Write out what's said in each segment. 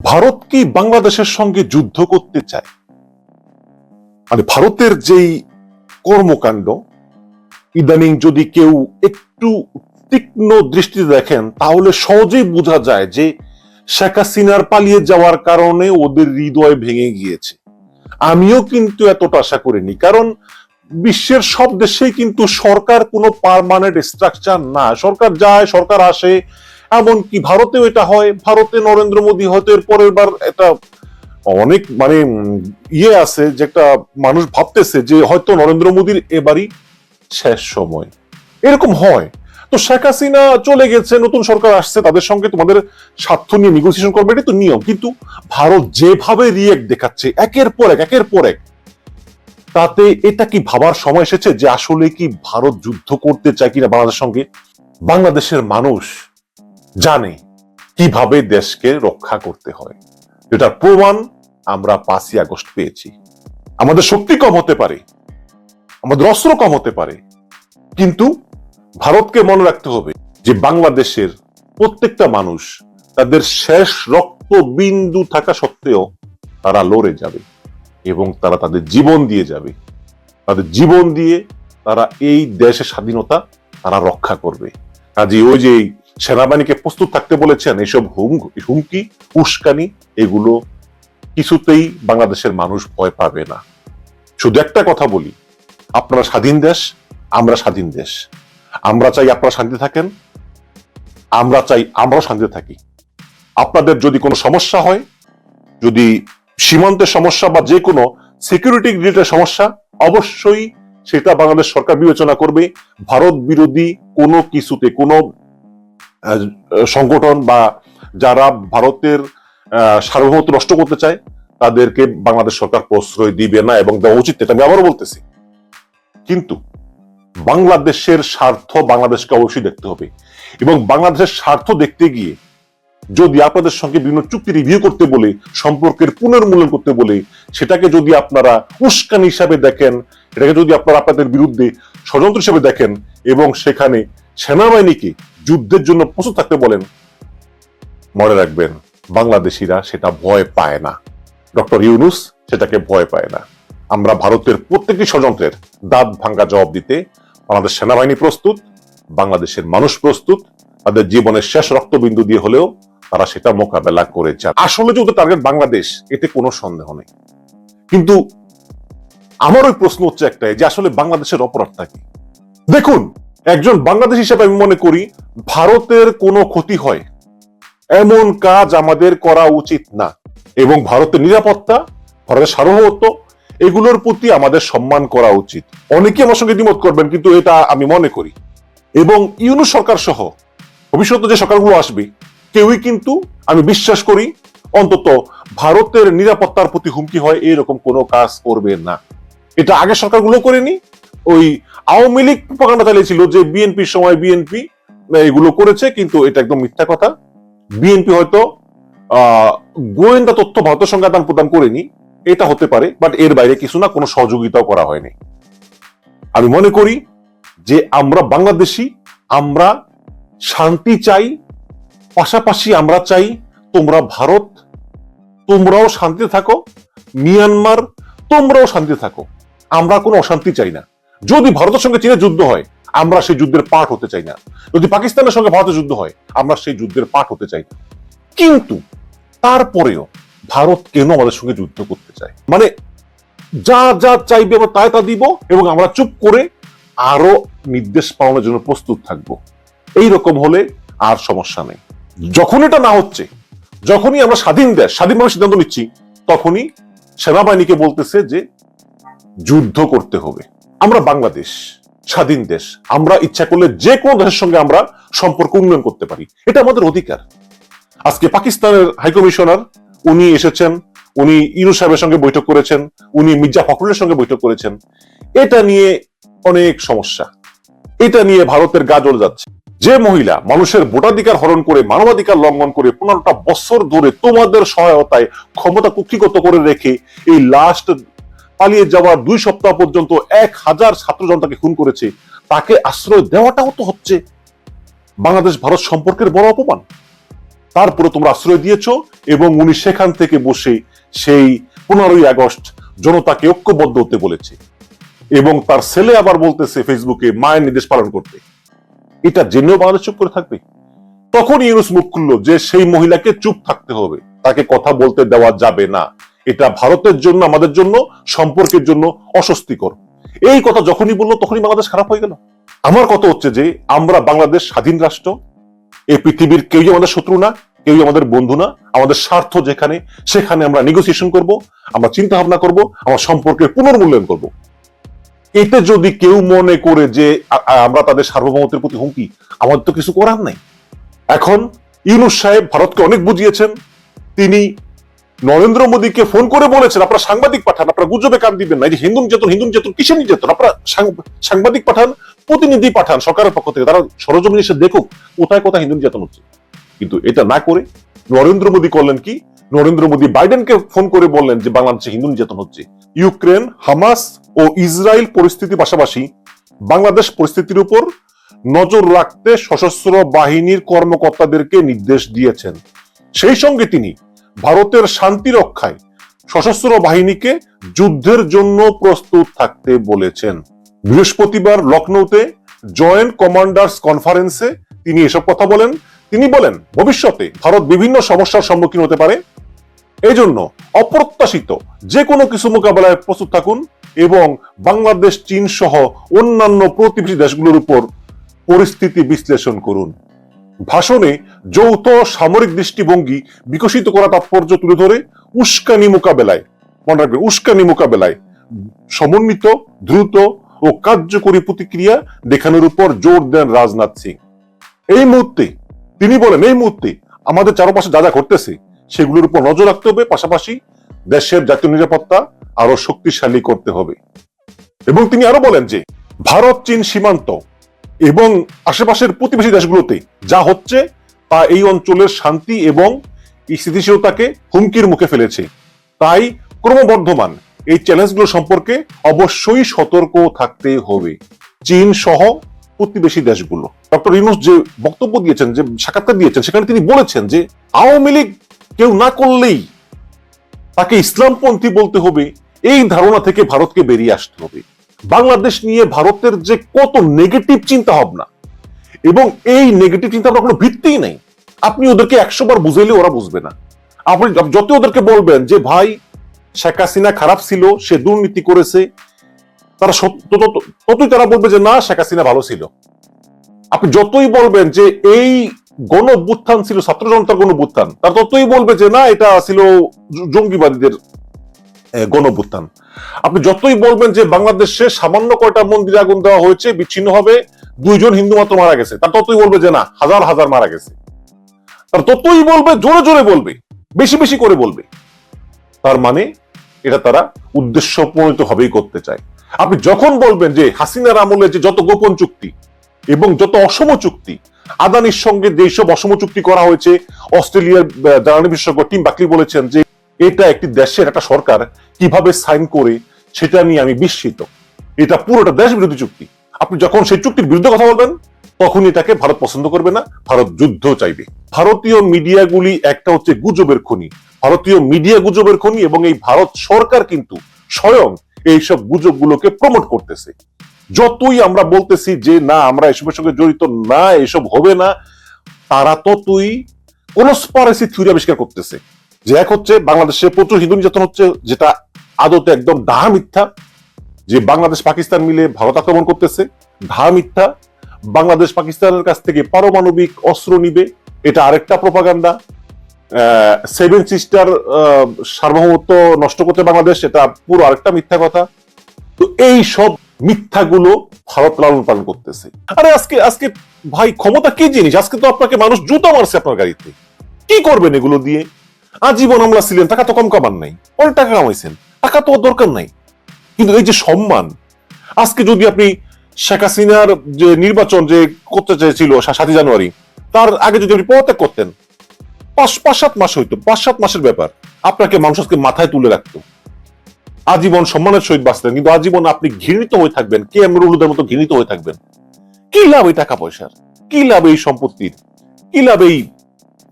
ভারত কি বাংলাদেশের সঙ্গে যুদ্ধ করতে চায়? মানে ভারতের যেই কর্মকাণ্ড, ইদানিং যদি কেউ একটু তীক্ষ্ণ দৃষ্টিতে দেখেন, তাহলে সহজেই বোঝা যায় যে শেখ হাসিনার পালিয়ে যাওয়ার কারণে ওদের হৃদয় ভেঙে গিয়েছে। আমিও কিন্তু এতটা আশা করিনি, কারণ বিশ্বের সব দেশেই কিন্তু সরকার কোনো পার্মানেন্ট স্ট্রাকচার না। সরকার যায়, সরকার আসে এমনকি ভারতেও এটা হয়। ভারতে নরেন্দ্র মোদী হয়তো এর পরের বার এটা অনেক মানে ইয়ে আছে যে একটা মানুষ ভাবতেছে যে হয়তো নরেন্দ্র মোদীর এবারই শেষ সময়। এরকম হয়। তো শেখ হাসিনা চলে গেছে, নতুন সরকার আসছে, তাদের সঙ্গে তোমাদের স্বার্থ নিয়ে নেগোসিয়েশন করবে, এটা তো নিয়ম। কিন্তু ভারত যেভাবে রিয়েক্ট দেখাচ্ছে, একের পর এক, একের পর এক, তাতে এটা কি ভাবার সময় এসেছে যে আসলে কি ভারত যুদ্ধ করতে চায় কিনা বাংলাদেশের সঙ্গে? বাংলাদেশের মানুষ জানে কীভাবে দেশকে রক্ষা করতে হয়। এটার প্রমাণ আমরা পাঁচই আগস্ট পেয়েছি। আমাদের শক্তি কম হতে পারে, আমাদের অস্ত্র কম হতে পারে, কিন্তু ভারতকে মনে রাখতে হবে যে বাংলাদেশের প্রত্যেকটা মানুষ তাদের শেষ রক্ত বিন্দু থাকা সত্ত্বেও তারা লড়ে যাবে এবং তারা তাদের জীবন দিয়ে যাবে। তাদের জীবন দিয়ে তারা এই দেশের স্বাধীনতা তারা রক্ষা করবে। কাজে ওই যে সেনাবাহিনীকে প্রস্তুত থাকতে বলেছেন, এসব হুম, হুমকি, উস্কানি, এগুলো কিছুতেই বাংলাদেশের মানুষ ভয় পাবে না। শুধু একটা কথা বলি, আপনারা স্বাধীন দেশ, আমরা স্বাধীন দেশ। আমরা চাই আপনারা শান্তি থাকেন, আমরা চাই আমরাও শান্তিতে থাকি। আপনাদের যদি কোনো সমস্যা হয়, যদি সীমান্তের সমস্যা বা যে কোনো সিকিউরিটি রিলেটেড সমস্যা, অবশ্যই সেটা বাংলাদেশ সরকার বিবেচনা করবে। ভারত বিরোধী কোনো কিছুতে, কোনো সংগঠন বা যারা ভারতের সার্বভৌমত্ব নষ্ট করতে চায়, তাদেরকে বাংলাদেশ সরকার প্রশ্রয় দিবে না এবং দেওয়া উচিত। এটা আমি আবারও বলতেছি। কিন্তু বাংলাদেশের স্বার্থ বাংলাদেশকে অবশ্যই দেখতে হবে। এবং বাংলাদেশের স্বার্থ দেখতে গিয়ে যদি আপনাদের সঙ্গে বিভিন্ন চুক্তি রিভিউ করতে বলে, সম্পর্কের পুনর্মূল্যায়ন করতে বলে, সেটাকে যদি আপনারা উস্কান হিসাবে দেখেন, এটাকে যদি আপনারা আপনাদের বিরুদ্ধে ষড়যন্ত্র হিসেবে দেখেন এবং সেখানে সেনাবাহিনীকে যুদ্ধের জন্য প্রস্তুত থাকতে বলেন। মনে রাখবেন, বাংলাদেশিরা সেটা ভয় পায় না। ডক্টর ইউনুস সেটাকে ভয় পায় না। আমরা ভারতের প্রত্যেকটি ষড়যন্ত্রের দাঁত ভাঙ্গা জবাব দিতে বাংলাদেশ সেনাবাহিনী প্রস্তুত, বাংলাদেশের মানুষ প্রস্তুত, তাদের জীবনের শেষ রক্তবিন্দু দিয়ে হলেও তারা সেটা মোকাবেলা করে যান আসলে যে টার্গেট বাংলাদেশ, এতে কোনো সন্দেহ নেই। কিন্তু আমার ওই প্রশ্ন হচ্ছে একটাই যে আসলে বাংলাদেশের অপরাধটা কি? দেখুন একজন বাংলাদেশ হিসেবে আমি মনে করি ভারতের কোনো ক্ষতি হয়। এমন কাজ আমাদের করা উচিত না। এবং ভারতের নিরাপত্তা, ভারতের সার্বভৌমত্ব, এগুলোর প্রতি আমাদের সম্মান করা উচিত। অনেকে আমার সঙ্গে দ্বিমত করবেন, কিন্তু এটা আমি মনে করি। এবং ইউনু সরকার সহ ভবিষ্যতে যে সরকারগুলো আসবে, কেউই কিন্তু আমি বিশ্বাস করি অন্তত ভারতের নিরাপত্তার প্রতি হুমকি হয়, এরকম কোনো কাজ করবে না। এটা আগের সরকারগুলো করেনি ওই আওয়ামী লীগ প্রকাণ্ড চালিয়েছিল যে বিএনপির সময় বিএনপি এগুলো করেছে, কিন্তু এটা একদম মিথ্যা কথা। বিএনপি হয়তো গোয়েন্দা তথ্য ভারতের সঙ্গে আদান প্রদান করেনি, এটা হতে পারে বাট এর বাইরে কিছু না, কোনো সহযোগিতাও করা হয়নি। আমি মনে করি যে আমরা বাংলাদেশি, আমরা শান্তি চাই, পাশাপাশি আমরা চাই তোমরা ভারত, তোমরাও শান্তিতে থাকো, মিয়ানমার, তোমরাও শান্তিতে থাকো। আমরা কোনো অশান্তি চাই না। যদি ভারতের সঙ্গে চীনের যুদ্ধ হয়, আমরা সেই যুদ্ধের পার্ট হতে চাই না। যদি পাকিস্তানের সঙ্গে ভারতের যুদ্ধ হয়, আমরা সেই যুদ্ধের পার্ট হতে চাই না। কিন্তু তারপরেও ভারত কেন আমাদের সঙ্গে যুদ্ধ করতে চায়? মানে যা যা চাইবে আমরা তাই তা দিব এবং আমরা চুপ করে আরও নির্দেশ পাওয়ানোর জন্য প্রস্তুত থাকব। এই রকম হলে আর সমস্যা নেই। যখন এটা না হচ্ছে, যখনই আমরা স্বাধীন দেশ, স্বাধীনভাবে সিদ্ধান্ত নিচ্ছি, তখনই সেনাবাহিনীকে বলতেছে যে যুদ্ধ করতে হবে। আমরা বাংলাদেশ, স্বাধীন দেশ, আমরা ইচ্ছা করলে যে কোনো দেশের সঙ্গে আমরা সম্পর্ক উন্নয়ন করতে পারি। এটা আমাদের অধিকার। আজকে পাকিস্তানের হাইকমিশনার উনি এসেছেন, উনি ইনু সাহেবের সঙ্গে বৈঠক করেছেন, উনি মির্জা ফখরুলের সঙ্গে বৈঠক করেছেন। এটা নিয়ে অনেক সমস্যা। এটা নিয়ে ভারতের গা জ্বলে যাচ্ছে। যে মহিলা মানুষের ভোটাধিকার হরণ করে, মানবাধিকার লঙ্ঘন করে পনেরোটা বছর ধরে তোমাদের সহায়তায় ক্ষমতা কুক্ষিগত করে রেখে এই লাস্ট পালিয়ে যাওয়ার দুই সপ্তাহ পর্যন্ত এক হাজার ছাত্র জনতাকে খুন করেছে। তাকে আশ্রয় দেওয়াটাও তো হচ্ছে। বাংলাদেশ, ভারত সম্পর্কের বড় অপমান। তারপরে তোমরা আশ্রয় দিয়েছ এবং উনি সেখান থেকে বসে সেই পনেরোই আগস্ট জনতাকে ঐক্যবদ্ধ হতে বলেছে এবং তার ছেলে আবার বলতেছে ফেসবুকে, মায়ের নির্দেশ পালন করতে। এটা জেনেও বাংলাদেশ চুপ করে থাকবে। তখন ইউনুস মুখ খুললো যে সেই মহিলাকে চুপ থাকতে হবে। তাকে কথা বলতে দেওয়া যাবে না। এটা ভারতের জন্য, আমাদের জন্য, সম্পর্কের জন্য অস্বস্তিকর। এই কথা যখনই বলল, তখনই বাংলাদেশ খারাপ হয়ে গেল। আমার কথা হচ্ছে যে, আমরা বাংলাদেশ স্বাধীন রাষ্ট্র এই পৃথিবীর কেউই আমাদের শত্রু না, কেউই আমাদের বন্ধু না, আমাদের স্বার্থ যেখানে, সেখানে আমরা নেগোসিয়েশন করব, আমরা চিন্তা ভাবনা করব, আমার সম্পর্কের পুনর্মূল্যায়ন করব। এতে যদি কেউ মনে করে যে আমরা তাদের সার্বভৌমত্বের প্রতি হুমকি, আমাদের তো কিছু করার নাই। এখন ইউনুস সাহেব ভারতকে অনেক বুঝিয়েছেন, তিনি নরেন্দ্র মোদীকে ফোন করে বলেছেন, আপনারা সাংবাদিক পাঠান, আপনারা গুজবে কান দিবেন না। যে হিন্দু নির্যাতন হিন্দু নির্যাতন কিসের নির্যাতন আপনারা সাংবাদিক পাঠান, প্রতিনিধি পাঠান, সরকারের পক্ষ থেকে। তারা সরজমিন এসে দেখুক কোথায় কোথায় হিন্দু নির্যাতন হচ্ছে। কিন্তু এটা না করে নরেন্দ্র মোদী করলেন কি? নরেন্দ্র মোদী বাইডেনকে ফোন করে বললেন যে বাংলাদেশে হিন্দু নির্যাতন হচ্ছে। ইউক্রেন, হামাস ও ইসরায়েল পরিস্থিতি পাশাপাশি বাংলাদেশ পরিস্থিতির উপর নজর রাখতে সশস্ত্র বাহিনীর কর্মকর্তাদেরকে নির্দেশ দিয়েছেন। সেই সঙ্গে তিনি ভারতের শান্তি রক্ষায় সশস্ত্র বাহিনীকে যুদ্ধের জন্য প্রস্তুত থাকতে বলেছেন। বৃহস্পতিবার লখনৌতে জয়েন্ট কমান্ডার্স কনফারেন্সে তিনি এসব কথা বলেন। তিনি বলেন, ভবিষ্যতে ভারত বিভিন্ন সমস্যার সম্মুখীন হতে পারে। এই জন্য অপ্রত্যাশিত যে কোনো কিছু মোকাবেলায় প্রস্তুত থাকুন এবং বাংলাদেশ, চীন সহ অন্যান্য প্রতিবেশী দেশগুলোর উপর পরিস্থিতি বিশ্লেষণ করুন। ভাষণে যৌথ সামরিক দৃষ্টিভঙ্গি বিকশিত করা তাৎপর্য তুলে ধরে উস্কানি মোকাবেলায়, মনে রাখবেন উস্কানি মোকাবেলায় সমন্বিত, দ্রুত ও কার্যকরী প্রতিক্রিয়া দেখানোর উপর জোর দেন রাজনাথ সিং। এই মুহূর্তে, তিনি বলেন, এই মুহূর্তে আমাদের চারপাশে যা যা ঘটতেছে, সেগুলোর উপর নজর রাখতে হবে। পাশাপাশি দেশের জাতীয় নিরাপত্তা আরও শক্তিশালী করতে হবে। এবং তিনি আরও বলেন যে ভারত চীন সীমান্ত এবং আশেপাশের প্রতিবেশী দেশগুলোতে যা হচ্ছে তা এই অঞ্চলের শান্তি এবং স্থিতিশীলতাকে হুমকির মুখে ফেলেছে। তাই ক্রমবর্ধমান এই চ্যালেঞ্জগুলো সম্পর্কে অবশ্যই সতর্ক থাকতে হবে। চীন সহ প্রতিবেশী দেশগুলো। ডক্টর ইউনুস যে বক্তব্য দিয়েছেন, যে সাক্ষাৎকার দিয়েছেন, সেখানে তিনি বলেছেন যে আওয়ামী লীগ কেউ না করলেই তাকে ইসলামপন্থী বলতে হবে। এই ধারণা থেকে ভারতকে বেরিয়ে আসতে হবে। বাংলাদেশ নিয়ে ভারতের যে কত নেগেটিভ চিন্তা ভাবনা এবং এই নেগেটিভ চিন্তা ভাবনা কোনো ভিত্তিই নেই। আপনি ওদেরকে একশো বার বুঝাইলে ওরা বুঝবে না। আপনি যত ওদেরকে বলবেন যে, ভাই, শেখ হাসিনা খারাপ ছিল, সে দুর্নীতি করেছে, তারা ততই তারা বলবে যে, না, শেখ হাসিনা ভালো ছিল। আপনি যতই বলবেন যে, এই গণ ছিল, ছাত্র জনতার গণ তারা ততই বলবে যে, না, এটা ছিল জঙ্গিবাদীদের আহ, গণ অভ্যুত্থান আপনি যতই বলবেন যে বাংলাদেশে সামান্য কয়টা মন্দিরে আগুন দেওয়া হয়েছে বিচ্ছিন্ন হবে দুইজন হিন্দু মাত্র মারা গেছে তার ততই বলবে যে না হাজার হাজার মারা গেছে। তার ততই বলবে জোরে জোরে বলবে বেশি বেশি করে বলবে। তার মানে এটা তারা উদ্দেশ্য প্রণীত হবেই করতে চায়। আপনি যখন বলবেন যে হাসিনার আমলে যে যত গোপন চুক্তি এবং যত অসম চুক্তি আদানির সঙ্গে যেসব অসম চুক্তি করা হয়েছে অস্ট্রেলিয়ার জ্বালানি বিশেষজ্ঞ টিম বাকলি বলেছেন যে এটা একটি দেশের একটা সরকার কীভাবে সাইন করে সেটা নিয়ে আমি বিস্মিত। এটা পুরোটা দেশ বিরোধী চুক্তি। আপনি যখন সেই চুক্তির বিরুদ্ধে কথা বলবেন, তখন এটাকে ভারত পছন্দ করবে না, ভারত যুদ্ধ চাইবে। ভারতীয় মিডিয়াগুলি একটা হচ্ছে গুজবের খনি। ভারতীয় মিডিয়া গুজবের খনি এবং এই ভারত সরকার কিন্তু স্বয়ং এইসব গুজবগুলোকে প্রমোট করতেছে। যতই আমরা বলতেছি যে, না, আমরা এসবের সঙ্গে জড়িত না, এসব হবে না, তারা ততই কনস্পারেসি থিওরি আবিষ্কার করতেছে। যে এক হচ্ছে বাংলাদেশে প্রচুর হিন্দু নির্যাতন হচ্ছে, যেটা আদতে একদম ডাহা মিথ্যা, যে বাংলাদেশ পাকিস্তান মিলে ভারত আক্রমণ করতেছে, ডাহা মিথ্যা। বাংলাদেশ পাকিস্তানের কাছ থেকে পারমাণবিক অস্ত্র নিবে, এটা আরেকটা প্রপাগান্ডা সেভেন সিস্টার সার্বভৌমত্ব নষ্ট করতে বাংলাদেশ, এটা পুরো আরেকটা মিথ্যা কথা। তো এই সব মিথ্যাগুলো ভারত লালন পালন করতেছে। আরে আজকে আজকে ভাই ক্ষমতা কি জিনিস? আজকে তো আপনাকে মানুষ জুতো মারছে আপনার গাড়িতে। কি করবেন এগুলো দিয়ে? আজীবন আমলা ছিলেন, টাকা তো কম কামান নাই, অনেক টাকা কামাইছেন, টাকা তো দরকার নাই। কিন্তু এই যে সম্মান, আজকে যদি আপনি শেখ হাসিনার যে নির্বাচন যে করতে চেয়েছিল সাতই জানুয়ারি, তার আগে যদি আপনি পদত্যাগ করতেন, পাঁচ পাঁচ, সাত মাস হইতো, পাঁচ, সাত মাসের ব্যাপার, আপনাকে মানুষকে মাথায় তুলে রাখতো। আজীবন সম্মানের সহিত বাঁচতেন, কিন্তু আজীবন আপনি ঘৃণিত হয়ে থাকবেন, কে এম রুলুদের মতো ঘৃণিত হয়ে থাকবেন? কি লাভ এই টাকা পয়সার? কি লাভ এই সম্পত্তির? কি লাভ এই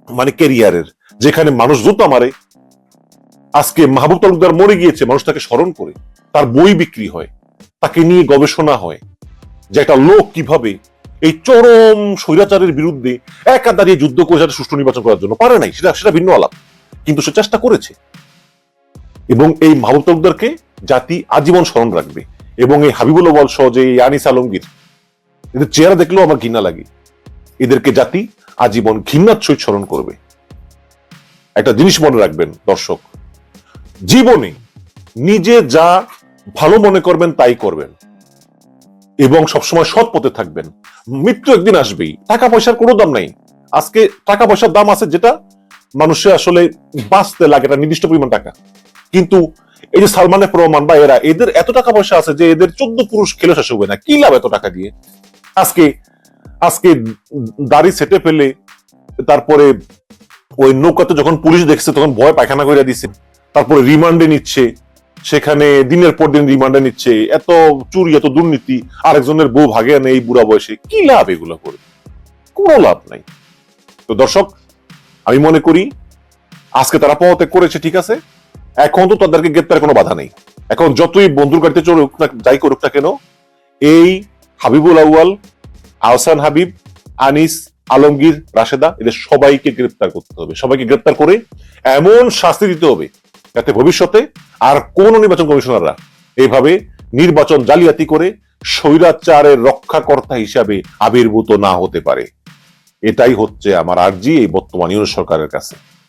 মানে ক্যারিয়ারের যেখানে মানুষ জুতা মারে, আজকে মাহবুব তালুকদার মরে গিয়েছে, মানুষ তাকে স্মরণ করে, তার বই বিক্রি হয়, তাকে নিয়ে গবেষণা হয়, যে একটা লোক কীভাবে এই চরম স্বৈরাচারের বিরুদ্ধে একা দাঁড়িয়ে যুদ্ধ করে যাতে সুষ্ঠু নির্বাচন করার জন্য পারে নাই, সেটা সেটা ভিন্ন আলাপ, কিন্তু সে চেষ্টা করেছে। এবং এই মাহবুব তালুকদারকে জাতি আজীবন স্মরণ রাখবে, এবং এই হাবিবুল আওয়াল সহ যে আনিস আলমগীর, এদের চেহারা দেখলেও আমার ঘৃণা লাগে, এদেরকে জাতি আজীবন ঘৃণার সহিত স্মরণ করবে। একটা জিনিস মনে রাখবেন, দর্শক। জীবনে নিজে যা ভালো মনে করবেন তাই করবেন। এবং সবসময় সৎ পথে থাকবেন। মৃত্যু একদিন আসবেই। টাকা পয়সার কোনো দাম নাই। আজকে টাকা পয়সার দাম আছে যেটা মানুষের আসলে বাঁচতে লাগে একটা নির্দিষ্ট পরিমাণ টাকা। কিন্তু এই যে সালমানের প্রমাণ বা এরা, এদের এত টাকা পয়সা আছে যে এদের চোদ্দ পুরুষ খেলে শেষ হবে না। কি লাভ এত টাকা দিয়ে? আজকে আজকে দাড়ি সেটে ফেলে, তারপরে ওই নৌকাতে যখন পুলিশ দেখছে, তখন ভয় পায়খানা করে দিছে। তারপরে রিমান্ডে নিচ্ছে। সেখানে দিনের পর দিন রিমান্ডে নিচ্ছে। এত চুরি, এত দুর্নীতি, আরেকজনের বউ ভাগে আনে এই বুড়া বয়সে। কি লাভ এগুলো করে? কোনো লাভ নাই। তো দর্শক, আমি মনে করি আজকে তারা পদত্যাগ করেছে, ঠিক আছে? এখন তো তাদেরকে গ্রেপ্তার কোনো বাধা নেই। এখন যতই বন্ধুর গাড়িতে চড়ুক না, যাই করুক না কেন, এই হাবিবুল আউয়াল, আহসান হাবিব, আনিস আলমগীর, রাশেদা, এদের সবাইকে গ্রেপ্তার করতে হবে। সবাইকে গ্রেপ্তার করে এমন শাস্তি দিতে হবে যাতে ভবিষ্যতে আর কোন নির্বাচন কমিশনাররা এইভাবে নির্বাচন জালিয়াতি করে স্বৈরাচারের রক্ষাকর্তা হিসাবে আবির্ভূত না হতে পারে। এটাই হচ্ছে আমার আর্জি এই বর্তমান ইউনিট সরকারের কাছে।